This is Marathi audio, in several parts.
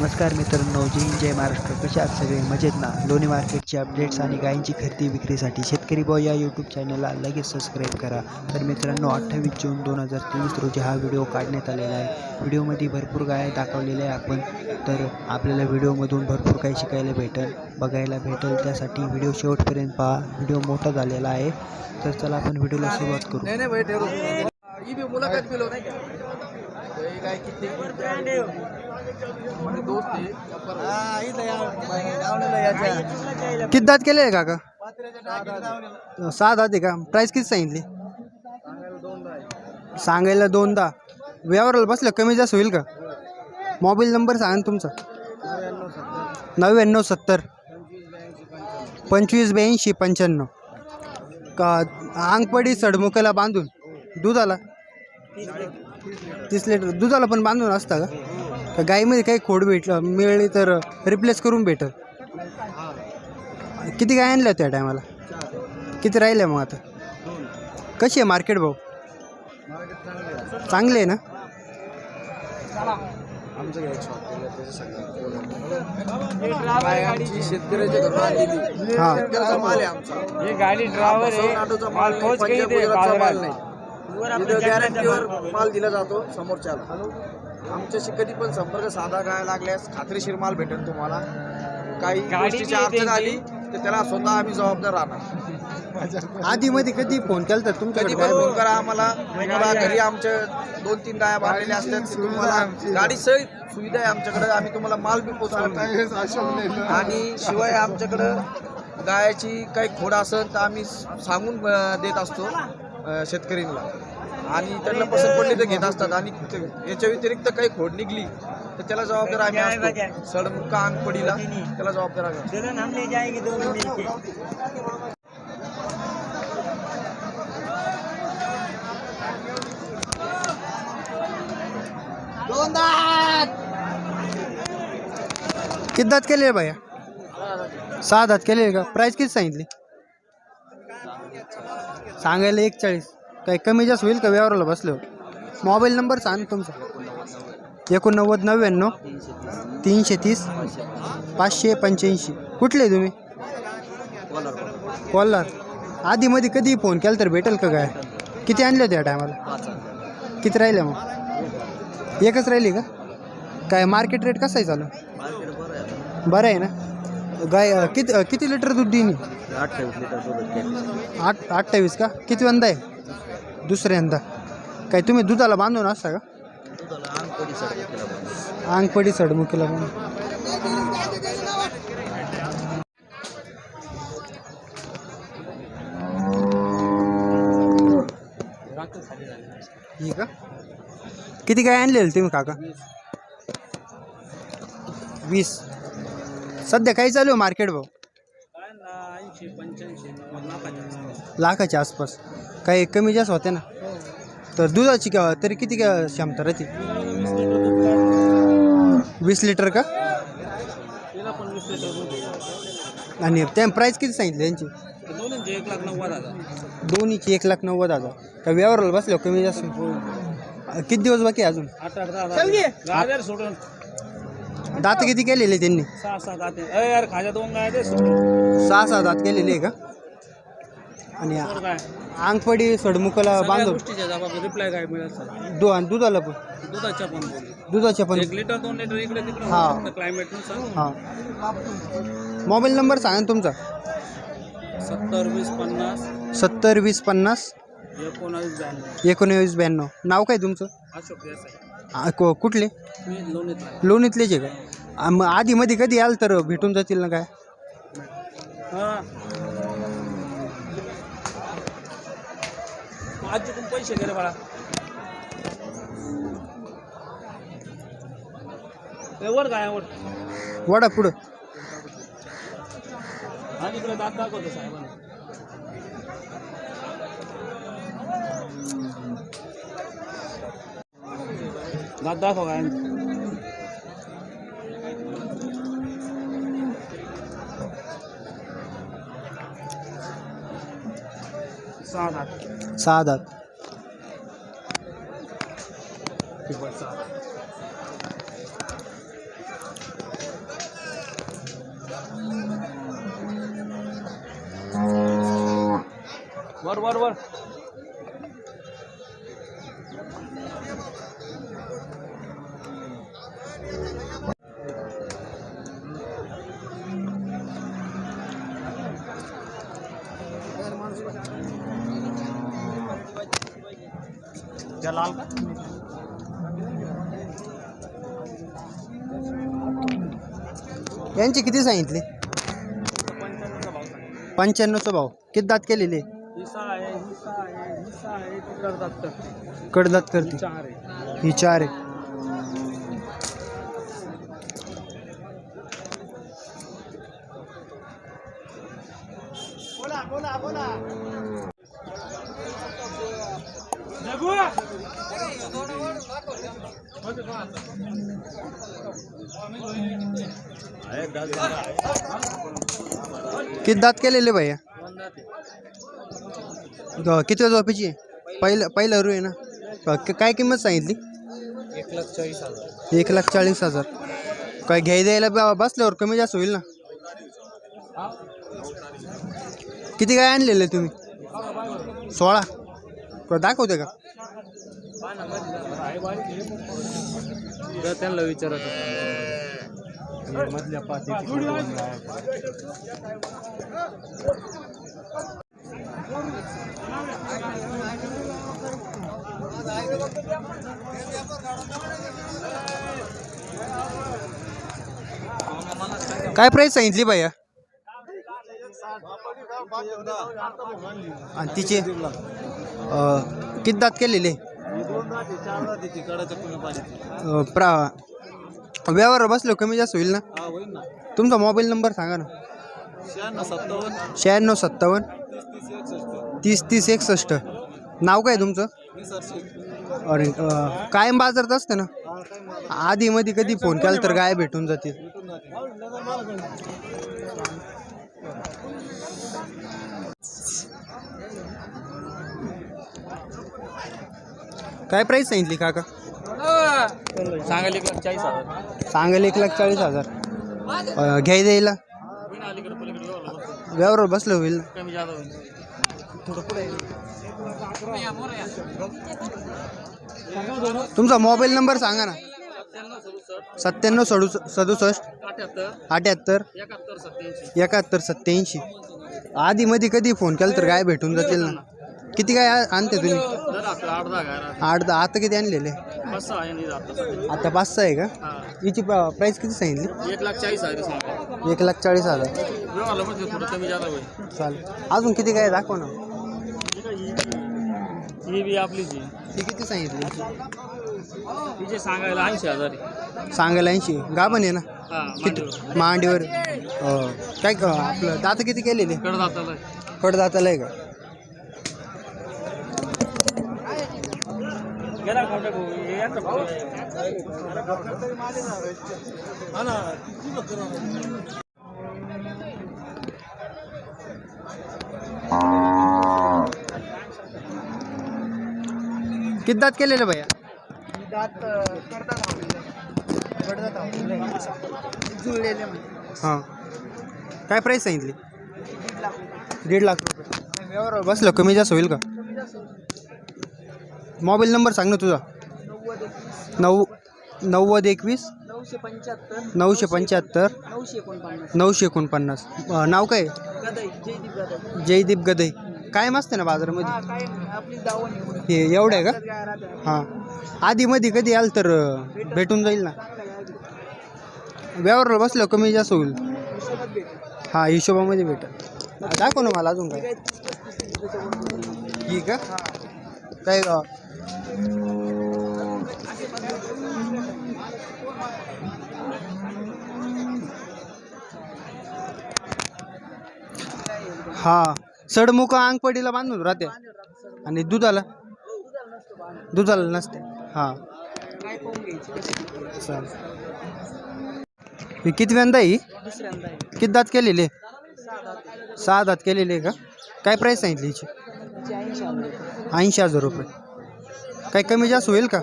नमस्कार मित्रांनो जय हिंद जय महाराष्ट्र. कशा आहात सगळे? मजेत ना? लोणी मार्केटचे अपडेट्स आणि गायींची खरेदी विक्रीसाठी शेतकरी बॉय या यूट्यूब चॅनलला लगेच सबस्क्राईब करा. तर मित्रांनो अठ्ठावीस जून दोन हजार तेवीस रोजी हा व्हिडिओ काढण्यात आलेला आहे. व्हिडिओमध्ये भरपूर गाया दाखवलेल्या आहे आपण. तर आपल्याला व्हिडिओमधून भरपूर काही शिकायला भेटेल. बघायला भेटेल. त्यासाठी व्हिडिओ शेवटपर्यंत पहा. व्हिडिओ मोठा झालेला आहे. तर चला आपण व्हिडिओला सुरुवात करू. नहीं किती दात केले आहे काका? सहा दात आहे का? प्राईस किती सांगितली? सांगायला दोनदा व्यवहाराला बसलं कमी जास्त होईल का? मोबाईल नंबर सांगा ना तुमचा. नव्याण्णव सत्तर. पंचवीस ब्याऐंशी पंच्याण्णव. का अंगपडी सडमुखाला बांधून दुधाला? तीस लिटर. दुधाला पण बांधून असता का? का गाईमध्ये काही खोड भेटलं मिळली तर रिप्लेस करून भेटल. किती गाय आणल्या त्या टायमाला? किती राहिल्या मग आता? कशी आहे मार्केट भाऊ चांगले आहे ना? हां. है गॅरंटीवर माल दिला जातो समोरच्याला. आमच्याशी कधी पण संपर्क साधा काय लागल्यास खात्रीशीर माल भेटेल तुम्हाला. काही गोष्टीची अडचण. आली तर त्याला स्वतः आम्ही जबाबदार राहणार. आधी मध्ये कधी फोन केला तर कधी तुमच्याकडे पण फोन करा आम्हाला. घरी आमच्या दोन तीन गाया बांधलेल्या असतात. तुम्हाला गाडी सहित सुविधा आहे आमच्याकडे. आम्ही तुम्हाला माल बी पोहोचवतो आणि शिवाय आमच्याकडं गायाची काही खोड असेल तर आम्ही सांगून देत असतो शेतकरींना. आणि त्यांना पसंत पडली तर घेत असतात. आणि याच्या व्यतिरिक्त काही खोड निघली तर त्याला जबाबदार आम्ही असतो. सडमुक्का अंग पडीला त्याला जबाबदार आम्ही किती दात केले आहे भैया? सहा दात केले का? प्राईस किती सांगितली? सांगायला एक चाळीस काही कमी जास्त होईल का व्यवहाराला बसल्यावर? मोबाईल नंबर सांग तुमचा. एकोणनव्वद नव्याण्णव तीनशे तीस पाचशे पंच्याऐंशी. कुठले तुम्ही? कोल्हार. आधीमध्ये कधी फोन केला तर भेटेल का काय? किती आणले त्या टायमाला किती राहिले मग? एकच राहिली का? काय मार्केट रेट कसा आहे चालू? बरं आहे ना? गाय किती किती लिटर दूध देईन आठ अठ्ठावीस का? किती वंदा आहे? दुसऱ्यांदा. काय तुम्ही दुधाला बांधून असता का? अंगपडी सडमुखीला बांधून. का? किती काय आणलेलं तुम्ही काका? वीस. सध्या काही चालू आहे मार्केट भाऊ लाखाच्या आसपास. काही कमी जास्त होते ना. तर दुधाची का तरी किती का क्षमता राहते? वीस लिटर का? आणि त्या प्राईस किती सांगितली हजार दोन्हीची एक लाख नव्वद हजार. का व्यवहाराला बसल्यावर कमी जास्त? किती दिवस बाकी अजून? दात किती केलेले त्यांनी? सहा सहा सहा दात केलेले का? आणि काय अंगपडी सडमुखाला सगळ्या बांधून. गोष्टीच्या जबाब रिप्लाय काय सर? दु दुधाला पण. दुधाच्या पण बोली. दुधाच्या पण. एक लिटर दोन लिटर इकडे हा. तिकडे क्लायमेटनुसार. हां. मोबाईल नंबर सांगा ना तुमचा. सत्तर वीस पन्नास. सत्तर वीस पन्नास. एकोणावीस ब्याण्णव. एकोणवीस ब्याण्णव. नाव काय तुमचं? अशोक आ, को- कुठले? मी लोणीत आहे. लोणीतलेच आहे का? आ, मग आधीमध्ये कधी याल तर भेटून जातील ना काय? हा. आज तुम्ही पैसे गेले बाळा. ए, वर काय वर. वडा पुढं. आणि इकडे दात दाखवतो साहेबांना. दात दाखव काय सहा दात. सादात वर वर वर. त्या लाल का? यांची किती सांगितले? पंच्याण्णवचा भाव सांगितला. पंच्याण्णवचा भाव किती दात केलेले? हिस्सा आहे हिस्सा आहे हिस्सा आहे ते करतात तर कडदात करते. चार आहे. ही चार आहे. किती दात केलेले भैया ग- किती झोपेची? आहे पहिलं पहिलं रू आहे ना? क- क- काय किंमत सांगितली? एक लाख चाळीस हज़ार. एक लाख चाळीस हज़ार काय घ्याय कमी जास्त होईल ना? किती काय आणलेले तुम्ही? सोळा? का? मधल्या पाच काय प्राईस सांगितली भैया आणि तिचे? अं, किती दात केलेले? प्रा व्यवहार बसलो कमी जास्त होईल ना? तुमचा मोबाईल नंबर सांगा ना. शहाण्णव सत्तावन्न. तीस तीस एकसष्ट. नाव काय तुमचं? अरे अं, कायम बाजारात असतं ना? आधी मध्ये कधी फोन केला तर गाय भेटून जातील. काय प्राईस सांगितली काका? सांगायला एक लाख चाळीस हजार. सांगायला एक लाख चाळीस हजार. घ्याय द्यायला होईन अलीकडे पलीकडे. व्यवहार बसलं. होईल. ना कमी जादा होईल. तुमचा मोबाईल नंबर सांगा ना. सत्त्याण्णव सडू सदुसष्ट अठ्याहत्तर. अठ्याहत्तर एकाहत्तर सत्याऐंशी एकाहत्तर सत्याऐंशी आधी मध्ये कधी फोन केला तर काय भेटून जातील ना. किती काय आ- आणते तुम्ही? आपलं आठ दहा आता किती आणलेले? आता पाच सहा आहे का? हा. हिची प्राईस किती सांगितली? एक लाख चाळीस हजार सांगा. एक लाख चाळीस हजार. व्यवहारला म्हणजे थोडं कमी जादा होईल. चालेल. अजून किती काय दाखव ना. ही बी ती किती सांगितली? तिचे सांगायला ऐंशी हजार आहे. सांगायला ऐंशी. गाभण आहे ना? हा किती? मांडीवर. मांडीवर. अं, काय क- आपलं दात किती केलेले? कडदाताला आहे. कडदाताला आहे का? गेला खोटं भाऊ, हे यांचं भाऊ आहे. किती दात केलेले भैया? जुळलेले हाँ काय प्राईस सांगितली? दीड लाख रुपये। व्यवहार बसलं कमी जास्त होईल का. मोबाईल नंबर सांग ना तुझा. नव्वद नऊ नव्वद एकवीस नऊशे पंच्याहत्तर नऊशे पंच्याहत्तर नऊशे एकोणपन्नास. नऊशे एकोणपन्नास अं, नाव काय? गदाई जयदीप गदाई जयदीप गदई कायम असते ना बाजारामध्ये? हा काय आपली दावण आहे. हे एवढं आहे का? काय राहते हां. आधी मध्ये कधी आलं तर अं, भेटून जाईल ना? व्यवहारला बसलं कमी जास्त होईल. हिशोबात भेटेल हा हिशोबामध्ये भेटेल दाखव ना मला अजून काय. काय तीस पस्तीस त्याच्यावर ही का काय अं, हा सडमुख अंगपडीला बांधून राहते. आणि दुधाला? दुधाला नसते. हा. ही किती ही? किती दात केलेले? सहा दात केलेले का? काय प्राईस सांगितली हिची ऐंशी हजार रुपये. काय कमी जास्त होईल का?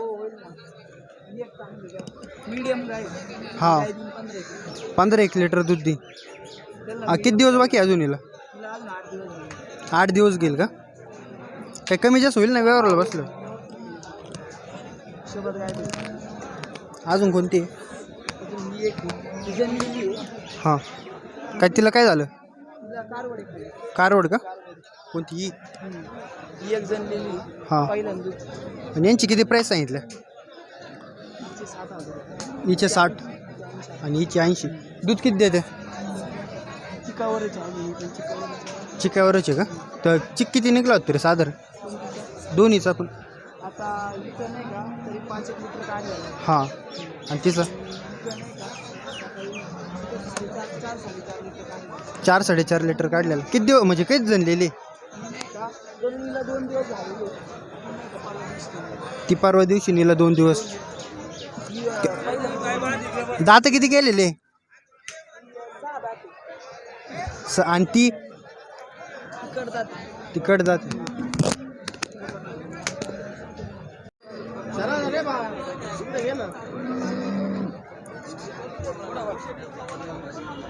हो. पंधरा एक. लिटर दूध दे किती दिवस बाकी अजून हिला? अजून आठ दिवस घेईल का? काय कमी जास्त होईल ना व्यवहाराला बसलं. अजून कोणती? ही. काय तिला काय झालं. कारवड का? कोणती ही. ही एक. हां. आणि यांची किती प्राईस सांगितलं तिचे सात हजार. रुपये. हिचे साठ. आणि हिची ऐंशी. दूध किती देते? चिकावरच ही पण. चिक्यावरच आहे का? तर चिक किती निघला होता तरी साधारण? दोन्हीचा पण. आता इथं नाही का? तरी पाच एक लिटर काढलेलं आहे. हां. आणि तिचं? इथं नाही का? सकाळी चार चार साडेचार लिटर काढलेलं चार साडेचार लिटर काढलेलं. किती दिवस म्हणजे काहीच का जमिनीला दोन दिवस झालेले नाही का परवा दिवशी. ती परवा दिवशी नेला दोन दिवस. दात किती स आणि ती? तिकड जात.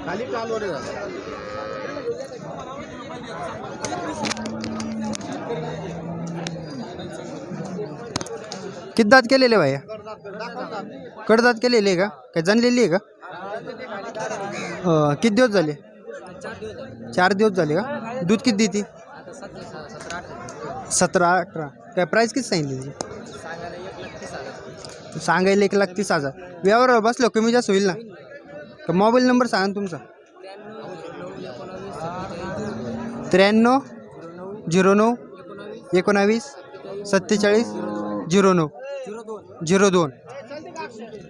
खाली कालवर किती दात केलेले कडदात केलेले आहे का? काय जनलेली आहे का? किती दिवस झाले? चार दिवस झाले का? दूध किती देते? सतरा, अठरा. काय प्राईस किती सांगितली त्याची? सांगायला एक लाख तीस हज़ार. व्यवहार बसलो, कमी जास्त होईल ना? तर मोबाईल नंबर सांगा तुमचा. त्र्याण्णव झिरो नऊ एकोणावीस सत्तेचाळीस झिरो नऊ. झिरो दोन.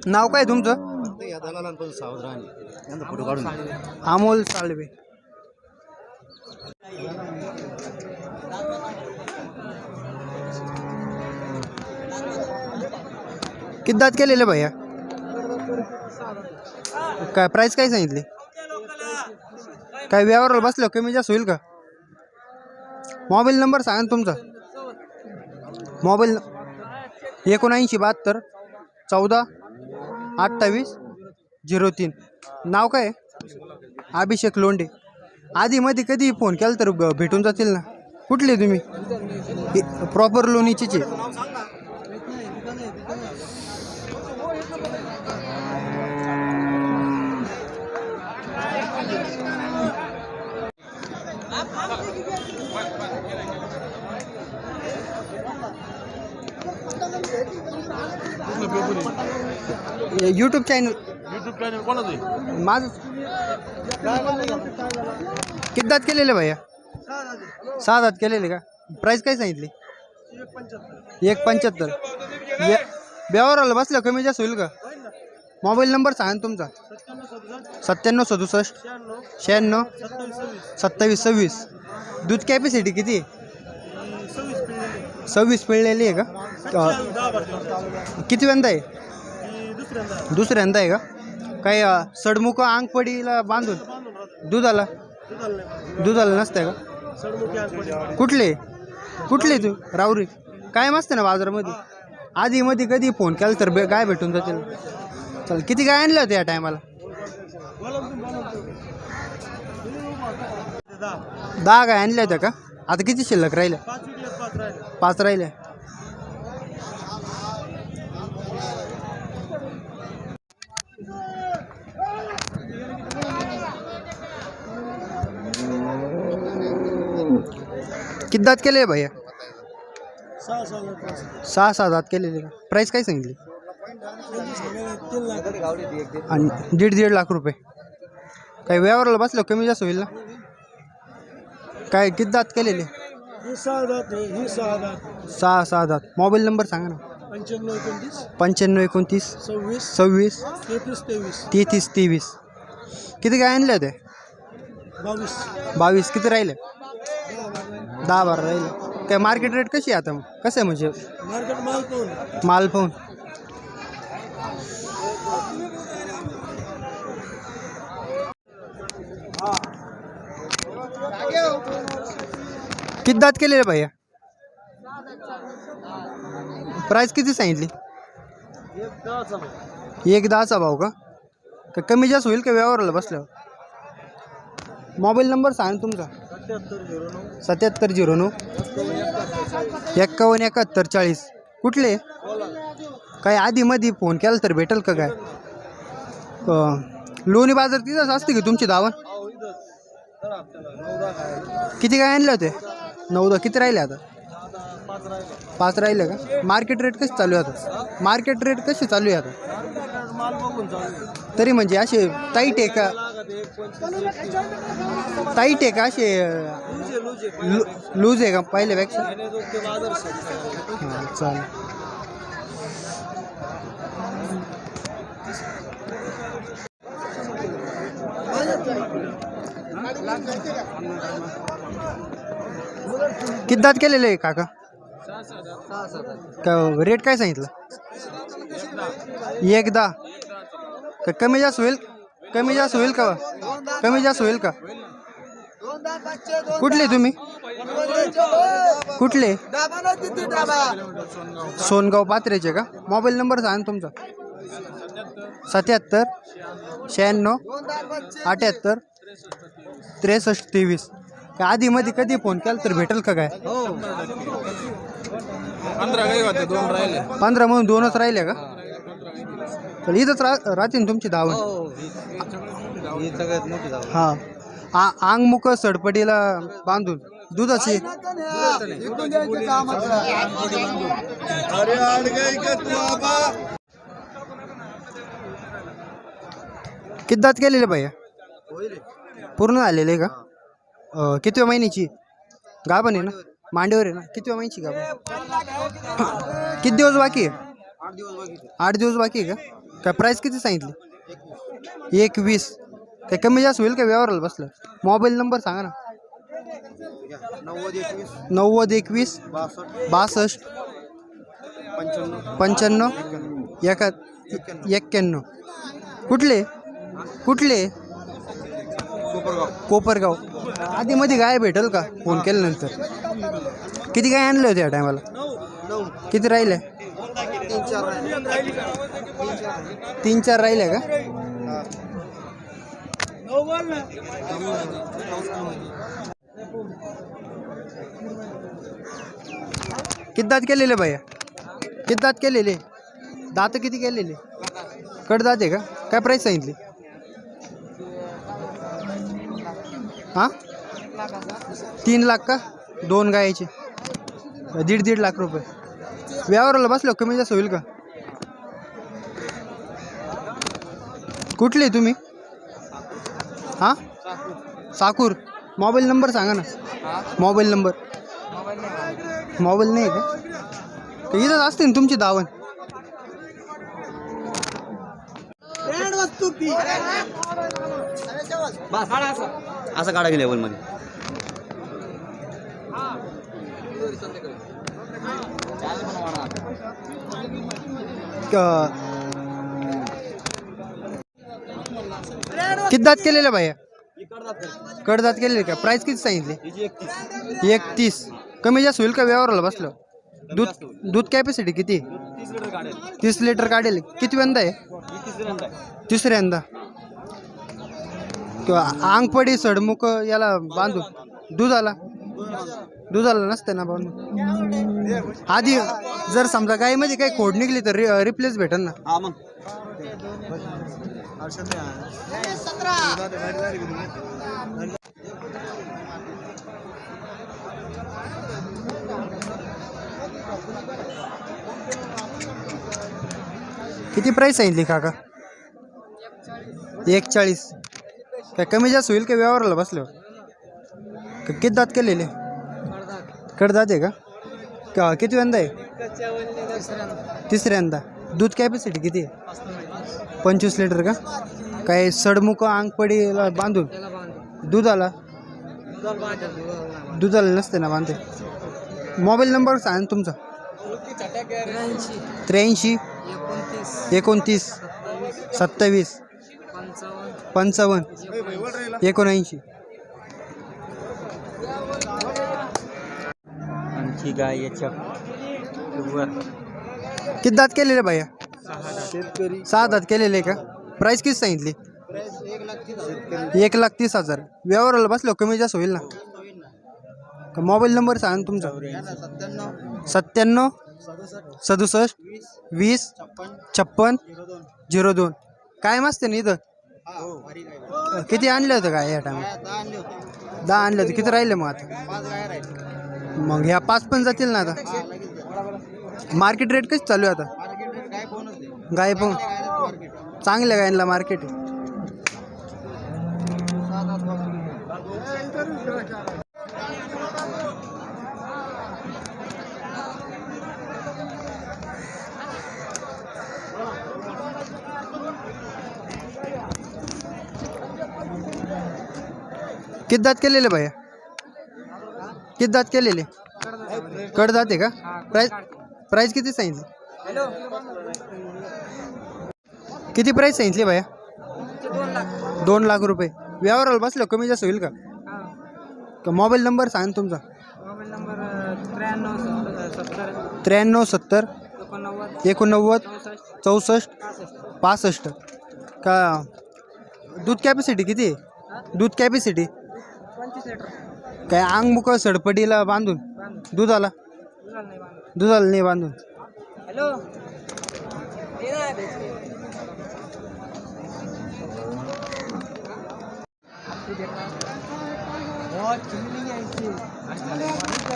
नाव काय तुमचं? अमोल साळवे. किद्दात केलेलं केलेले भैया? काय प्राईस काय सांगितली? काय व्यवहाराला बसलं? कमी जास्त होईल का? मोबाईल नंबर सांगा ना तुमचा. मोबाईल एकोणऐंशी बहात्तर चौदा अठ्ठावीस झिरो तीन. नाव काय? अभिषेक लोंडे आधी मध्ये कधी फोन केला तर भेटून जातील ना. कुठले तुम्ही? प्रॉपर लोणीचीच. यूट्यूब चॅनल युट्यूब चॅनल कोणाचं माझं. किती दात केलेले भैया? सहा दात केलेले का? प्राईस काय सांगितली? एक पंच्याहत्तर. व्य- व्यवहाराला बसलं कमी जास्त होईल का? मोबाईल नंबर सांगा ना तुमचा. सत्त्याण्णव सदुसष्ट. शहाण्णव. सत्तावीस सव्वीस. दूध कॅपॅसिटी किती आहे? सव्वीस पिळलेली आहे का? अं, किती वेंदा आहे? दुसऱ्यांदा आहे का? काही अं, सडमुख अंगपडीला बांधून? दुधाला? दुधाला नसतंय का? कुठले? कुठले तू? रावरी काय मस्त ना बाजारामध्ये? आधी मध्ये कधी फोन केला तर काय गाय भेटून जातील चल किती गाय आणल्या होत्या या टायमाला? दहा गाय आणल्या होत्या का? आता किती शिल्लक राहिल्या? पाच राहिल्या. किती दात केले भैया? सहा सहा दात केलेले. का प्राईस काय सांगितली? आणि दीड दीड लाख रुपये. काही व्यवहाराला बसलं कमी जास्त होईल ना? काय किती दात केलेले? सहा सहा दात. सहा सहा दात. मोबाईल नंबर सांगा ना. पंच्याण्णव एकोणतीस. पंच्याण्णव एकोणतीस. सव्वीस. सव्वीस. तेहतीस तेवीस. तेहतीस तेवीस. किती काय आणले होते? बावीस. बावीस. किती राहिले? दहा बारा राहिले. काय मार्केट रेट कशी आहे आता? मग कसं आहे म्हणजे? मार्केट माल कोण? माल पाहून किती दात केलेले भैया? प्राईस किती सांगितली? एक दहाचा एक दहाचा भाव का? का कमी जास्त होईल का व्यवहाराला बसल्यावर? मोबाईल नंबर सांग तुमचा. सत्याहत्तर झिरो नऊ. एक्कावन्न एकाहत्तर चाळीस. कुठले? काय आधी मध्ये फोन केला तर भेटेल का काय? लोणी बाजार तिथंच असते की तुमची दावण किती काय आणले होते? नऊ दहा. किती राहिले आता? पाच राहिले का? मार्केट रेट कशी चालू आहे आता? मार्केट रेट कशी चालू आहे आता? तरी म्हणजे असे टाईट आहे का? टाईट आहे का असे लूज आहे लूज आहे का पहिल्यापेक्षा? पहिल्या हां चालेल. किद्दात केलेले आहे काका? का रेट काय सांगितलं? एकदा. का कमी जास्त होईल? कमी जास्त होईल का? कमी जास्त होईल का? कुठले तुम्ही? कुठले? सोनगाव पात्रेचे का? मोबाईल नंबर सांग तुमचा. सत्याहत्तर शहाण्णव अठ्याहत्तर त्रेसष्ट तेवीस. काय आधी मध्ये कधी फोन केला तर भेटेल का काय? पंधरा म्हणून दोनच राहिले का? तर इथंच रा राहते ना तुमची धावण? ही सगळ्यात मोठी जागा हां. आ आंगमुख सडपडीला बांधून. दुधाची. किती दात केलेले भैया? पूर्ण झालेले का? अं, कितव्या महिन्याची? गाभण आहे ना? मांडीवर. आहे ना? कितव्या महिन्याची गाभण? किती दिवस बाकी आहे? आठ दिवस बघितले आठ दिवस बाकी आहे का? काय प्राईस किती सांगितली? एक वीस काय कमी जास्त होईल का व्यवहाराला बसलं? मोबाईल नंबर सांगा ना. नव्वद एकवीस. नव्वद एकवीस. बासष्ट. पंच्याण्णव. पंच्याण्णव. एका एक्क्याण्णव. कुठले? कुठले? कोपरगाव. कोपरगाव. आधीमध्ये गाय भेटेल का? फोन केल्यानंतर. किती गाय आणले होते या टायमाला किती राहिले चार राहिले. तीन चार राहिले का? किती दात केलेले भैया? किती दात केलेले? दात किती केलेले? कडदात आहे का? काय प्राईस सांगितली? हाँ? तीन लाख का? दोन गायचे. दीड दीड लाख रुपये. व्यवहाराला बसलो. कमी जास्त होईल का? कुठले तुम्ही? हां? साकूर. मोबाईल नंबर सांगा ना. Mobile number. मोबाईल नाही आहे का इथंच असते ना तुमची दावण. असं. काढा की लेवलमध्ये किती केलेलं केलेले कडदात केलेले का? प्राइस किती सांगितले? एकतीस. कमी जास्त होईल का व्यवहाराला बसलं? दूध दूध कॅपॅसिटी किती? तीस लिटर काढेल. किती वेंदा आहे? तिसऱ्यांदा. किंवा आंगपडी सडमुख याला बांधून आला? दुधाला नसते ना बांधून आधी जर समजा गायमध्ये काही खोड निघली तर रिप्लेस भेटेल ना. हा मग. किती प्राईस सांगितली काका? एक चाळीस काय कमी जास्त होईल का व्यवहाराला बसल्यावर? किती दात केलेले? कडदात आहे का? का किती वेंदा आहे? तिसऱ्यांदा. दूध कॅपॅसिटी किती आहे? पंचवीस लिटर का? काय सडमुख अंगपडीला बांधून? दुधाला दुधाला नसते ना बांधते मोबाईल नंबर सांग तुमचा. त्र्याऐंशी. एकोणतीस. सत्तावीस. पंचावन्न. एकोणऐंशी. आमची गाय याच्या किती दात केलेले भैया? शेतकरी सहा दात केलेले का? प्राईस किती सांगितली? एक लाख तीस एक लाख तीस हजार. व्यवहाराला बसलो कमी जास्त होईल ना? मोबाईल नंबर सांग तुमचा. सत्त्याण्णव सदुसष्ट वीस छप्पन झिरो दोन. काय मस्त ना इथं? किती आणलं होतं काय या टायमात दहा आणलं होतं. किती राहिले मग आता? मग ह्या पाच पण जातील ना आता? हा लगेच द्या. मार्केट रेट कशी चालू आहे आता? मार्केट रेट काय फोनच दे गाय पण गायला मार्केट चांगल्या गायला मार्केट आहे सात आठ वाजता किती दात केलेले भैया? किती दात केलेले? कड जाते का? प्राईस प्राईस किती सांगितली? किती प्राईस सांगितली बाया? दोन लाख रुपये. व्यवहाराला बसलं कमी जास्त होईल का? मोबाईल नंबर सांग तुमचा. त्र्याण्णव सत्तर एकोणनव्वद चौसष्ट पासष्ट. का दूध कॅपॅसिटी किती आहे? दूध कॅपॅसिटी काय अंग मुक सडपडीला बांधून? दुधाला? दुधाला नाही बांधत दुधाला नाही बांधून हॅलो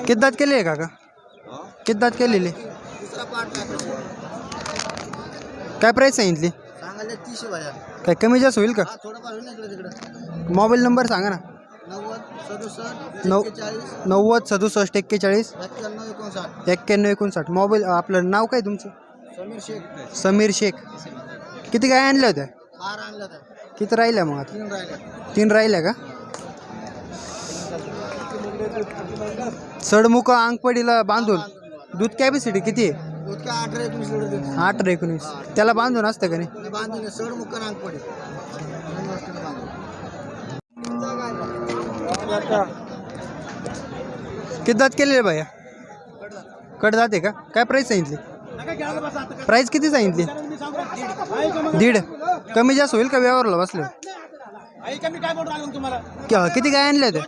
किती दात केले काका? किती दात केलेले? दुसरा पार्ट टाकला काय प्राईस सांगितली? सांगायला तीसशे बाया काय कमी जास्त होईल का? हा थोडंफार होईल ना इकडे तिकडे. मोबाईल नंबर सांगा ना. नव्वद सदुसष्ट नऊ एक्केचाळीस. नव्वद सदुसष्ट एक्केचाळीस. एक्क्याण्णव एकोणसाठ. एक्क्याण्णव एकोणसाठ. मोबाईल आपलं नाव काय तुमचं? समीर शेख. समीर शेख. किती काय आणल्या होत्या? हार आणला त्या किती राहिल्या मग आता? तीन राहिल्या. तीन राहिल्या का? सडमुख अंगपडीला बांधून. दूध कॅपॅसिटी किती आहे? दूध काय अठरा एकोणीस लिटर देते आठ एकोणीस. त्याला बांधून असतं का नाही? बांधून सड मुक्का नांग पडे किती दात केलेले भैया? कट जाते का? काय प्राईस सांगितली? प्राईस किती सांगितली? दीड. कमी जास्त होईल का व्यवहारला बसलो? किती काय आणले होते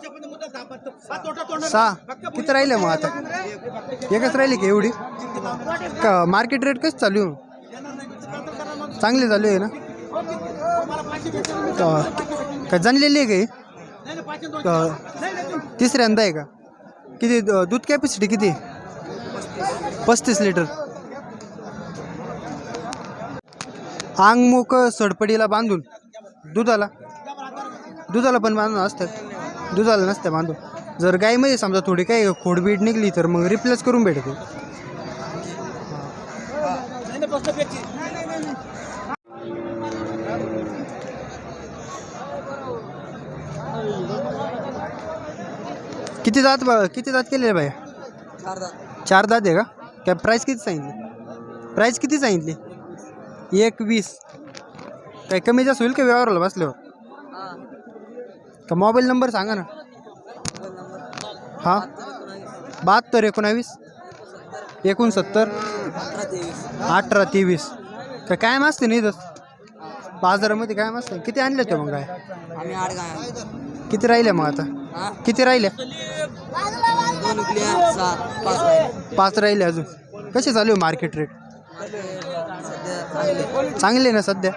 सहा. किती राहिले मग आता? एकच राहिली का एवढी? का मार्केट रेट कसं चालू आहे? चांगली चालू आहे ना? का- का जाणलेली आहे का का तिसऱ्यांदा आहे का? किती द- दूध कॅपॅसिटी किती? पस्तीस लिटर. अंग मुक सडपडीला बांधून दुधाला दुधाला पण बांधून असतात. दुधाला नसतं बांधून. जर गायमध्ये समजा थोडी काही खोडबीड निघली तर मग रिप्लेस करून भेटते. किती दात ब- किती दात केलेले बाया? चार दात. आहे का? काय प्राईस किती सांगितली? प्राईस किती सांगितली? एक वीस. काय कमी जास्त होईल का व्यवहाराला बसल्यावर? का मोबाईल नंबर सांगा ना. हां? बहात्तर एकोणावीस? एकोणसत्तर. अठरा तेवीस. काय काय असते नाही इथं? बाजारामध्ये काय असतं? किती आणले ते मग काय? किती राहिल्या मग आता? किती दोन उकल्या सात पाच राहिले? पाच राहिले अजून. कसे चालू आहे मार्केट रेट सध्या चांगले चांगले ना सध्या?